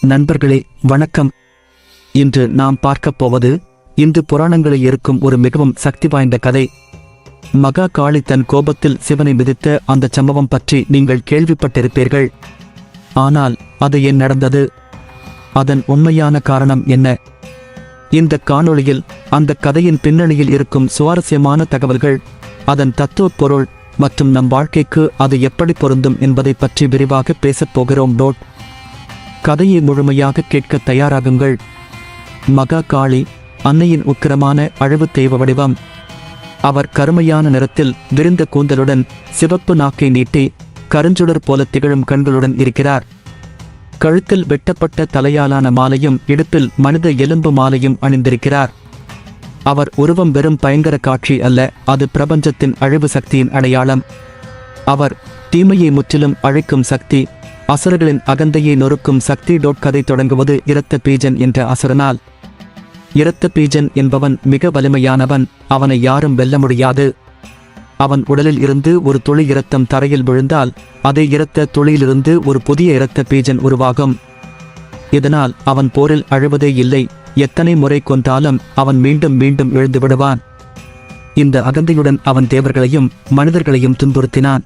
நண்பர்களே வணக்கம். இன்று நாம் பார்க்கப் போவது இந்து புராணங்களில் இருக்கும் ஒரு மிகவும் சக்தி வாய்ந்த கதை. மகா காளி தன் கோபத்தில் சிவனை மிதித்த அந்த சம்பவம் பற்றி நீங்கள் கேள்விப்பட்டிருப்பீர்கள். ஆனால் அது ஏன் நடந்தது? அதன் உண்மையான காரணம் என்ன? இந்த காணொளியில் அந்த கதையின் பின்னணியில் இருக்கும் சுவாரஸ்யமான தகவல்கள் அதன் தத்துவப் பொருள் மற்றும் நம் வாழ்க்கைக்கு அது எப்படி பொருந்தும் என்பதை பற்றி விரிவாக பேசப் போகிறோம். டோட் கதையை முழுமையாக கேட்க தயாராகுங்கள். மகா காளி அன்னையின் உக்கிரமான அழவு தெய்வ வடிவம். அவர் கருமையான நிறத்தில் விரிந்த கூந்தலுடன் சிவப்பு நாக்கை நீட்டி கருஞ்சுடர் போல திகழும் கண்களுடன் இருக்கிறார். கழுத்தில் வெட்டப்பட்ட தலையாலான மாலையும் இடுப்பில் மனித எலும்பு மாலையும் அணிந்திருக்கிறார். அவர் உருவம் வெறும் பயங்கர காட்சி அல்ல அது பிரபஞ்சத்தின் அழிவு சக்தியின் அடையாளம். அவர் தீமையை முற்றிலும் அழிக்கும் சக்தி அசுரர்களின் அகந்தையை நொறுக்கும் சக்தி டோட் கதை தொடங்குவது இரத்த பீஜன் என்ற அசுரனால். இரத்த பீஜன் என்பவன் மிக வலிமையானவன் அவனை யாரும் வெல்ல முடியாது. அவன் உடலில் இருந்து ஒரு துளி இரத்தம் தரையில் விழுந்தால் அதே இரத்த துளியிலிருந்து ஒரு புதிய இரத்த பீஜன் உருவாகும். இதனால் அவன் போரில் அழுவதே இல்லை எத்தனை முறை கொண்டாலும் அவன் மீண்டும் மீண்டும் எழுந்து விடுவான். இந்த அகந்தையுடன் அவன் தேவர்களையும் மனிதர்களையும் துன்புறுத்தினான்.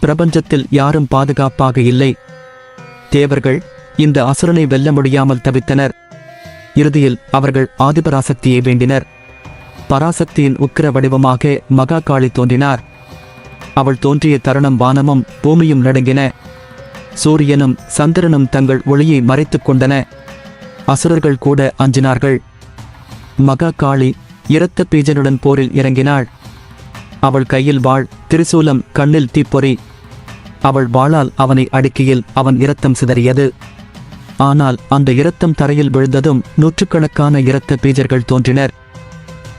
பிரபஞ்சத்தில் யாரும் பாதுகாப்பாக இல்லை. தேவர்கள் இந்த அசுரனை வெல்ல முடியாமல் தவித்தனர். இறுதியில் அவர்கள் ஆதிபராசக்தியை வேண்டினர். பராசக்தியின் உக்கிர வடிவமாக மகா காளி தோன்றினார். அவள் தோன்றிய தருணம் வானமும் பூமியும் நடுங்கின. சூரியனும் சந்திரனும் தங்கள் ஒளியை மறைத்துக் கொண்டன. அசுரர்கள் கூட அஞ்சினார்கள். மகா காளி இரத்த பீஜனுடன் போரில் இறங்கினாள். அவள் கையில் வாள் திரிசூலம் கண்ணில் தீப்பொறி அவள் வாளால் அவனை அடுக்கியில் அவன் இரத்தம் சிதறியது. ஆனால் அந்த இரத்தம் தரையில் விழுந்ததும் நூற்றுக்கணக்கான இரத்த பீஜர்கள் தோன்றினர்.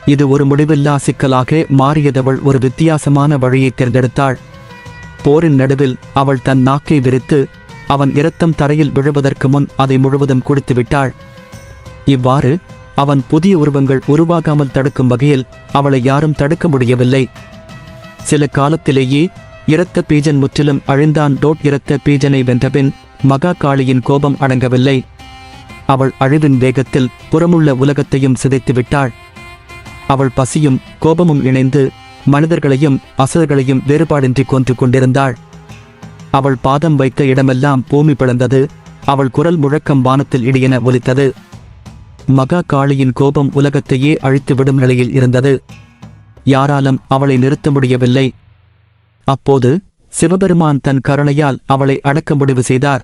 இது ஒரு முடிவில்லா சிக்கலாக மாறியதவள் ஒரு வித்தியாசமான வழியை தேர்ந்தெடுத்தாள். போரின் நடுவில் அவள் தன் நாக்கை விரித்து அவன் இரத்தம் தரையில் விழுவதற்கு முன் அதை முழுவதும் குடித்து விட்டாள் இவ்வாறு அவன் புதிய உருவங்கள் உருவாகாமல் தடுக்கும் வகையில் அவளை யாரும் தடுக்க முடியவில்லை. சில காலத்திலேயே இரத்த பீஜன் முற்றிலும் அழிந்தான். டோட் இரத்த பீஜனை வென்றபின் மகா காளியின் கோபம் அடங்கவில்லை. அவள் அழிவின் வேகத்தில் புறமுள்ள உலகத்தையும் சிதைத்து விட்டாள். அவள் பசியும் கோபமும் இணைந்து மனிதர்களையும் அசுரர்களையும் வேறுபாடின்றி கொன்று கொண்டிருந்தாள். அவள் பாதம் வைத்த இடமெல்லாம் பூமி பிளந்தது. அவள் குரல் முழக்கம் வானத்தில் இடியென ஒலித்தது. மகா காளியின் கோபம் உலகத்தையே அழித்துவிடும் நிலையில் இருந்தது. யாராலும் அவளை நிறுத்த முடியவில்லை. அப்போது சிவபெருமான் தன் கருணையால் அவளை அடக்க முடிவு செய்தார்.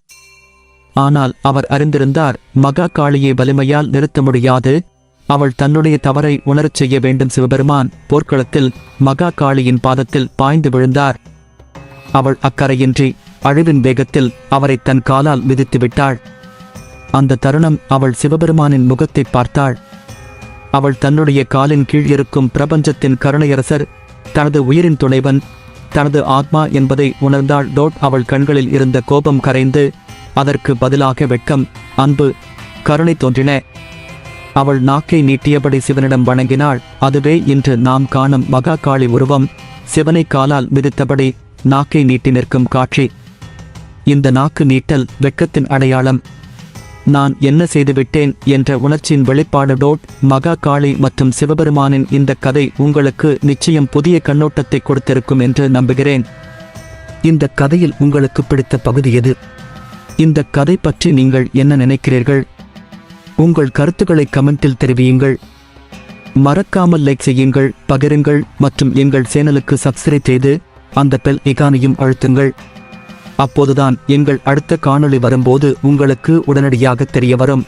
ஆனால் அவர் அறிந்திருந்தார் மகா காளியை வலிமையால் நிறுத்த முடியாது. அவள் தன்னுடைய தவறை உணரச் செய்ய வேண்டும் சிவபெருமான். போர்க்களத்தில் மகா காளியின் பாதத்தில் பாய்ந்து விழுந்தார். அவள் அக்கறையின்றி அழிவின் வேகத்தில் அவரை தன் காலால் மிதித்து விட்டாள். அந்த தருணம் அவள் சிவபெருமானின் முகத்தை பார்த்தாள். அவள் தன்னுடைய காலின் கீழ் இருக்கும் பிரபஞ்சத்தின் கருணையரசர் தனது உயிரின் துணைவன் தனது ஆத்மா என்பதை உணர்ந்தாள் டோட் அவள் கண்களில் இருந்த கோபம் கரைந்து அதற்கு பதிலாக வெட்கம் அன்பு கருணை தோன்றின. அவள் நாக்கை நீட்டியபடி சிவனிடம் வணங்கினாள் அதுவே இன்று நாம் காணும் மகா காளி உருவம். சிவனை காலால் மிதித்தபடி நாக்கை நீட்டி நிற்கும் காட்சி. இந்த நாக்கு நீட்டல் வெட்கத்தின் அடையாளம். நான் என்ன செய்துவிட்டேன் என்ற உணர்ச்சியின் வெளிப்பாடு டோட் மகா காளி மற்றும் சிவபெருமானின் இந்த கதை உங்களுக்கு நிச்சயம் புதிய கண்ணோட்டத்தை கொடுத்திருக்கும் என்று நம்புகிறேன். இந்த கதையில் உங்களுக்கு பிடித்த பகுதி எது? இந்த கதை பற்றி நீங்கள் என்ன நினைக்கிறீர்கள்? உங்கள் கருத்துக்களை கமெண்டில் தெரிவியுங்கள். மறக்காமல் லைக் செய்யுங்கள் பகிருங்கள் மற்றும் எங்கள் சேனலுக்கு சப்ஸ்கிரைப் செய்து அந்த பெல் இகானையும் அழுத்துங்கள். அப்போதுதான் எங்கள் அடுத்த காணொளி வரும்போது உங்களுக்கு உடனடியாக தெரிய வரும்.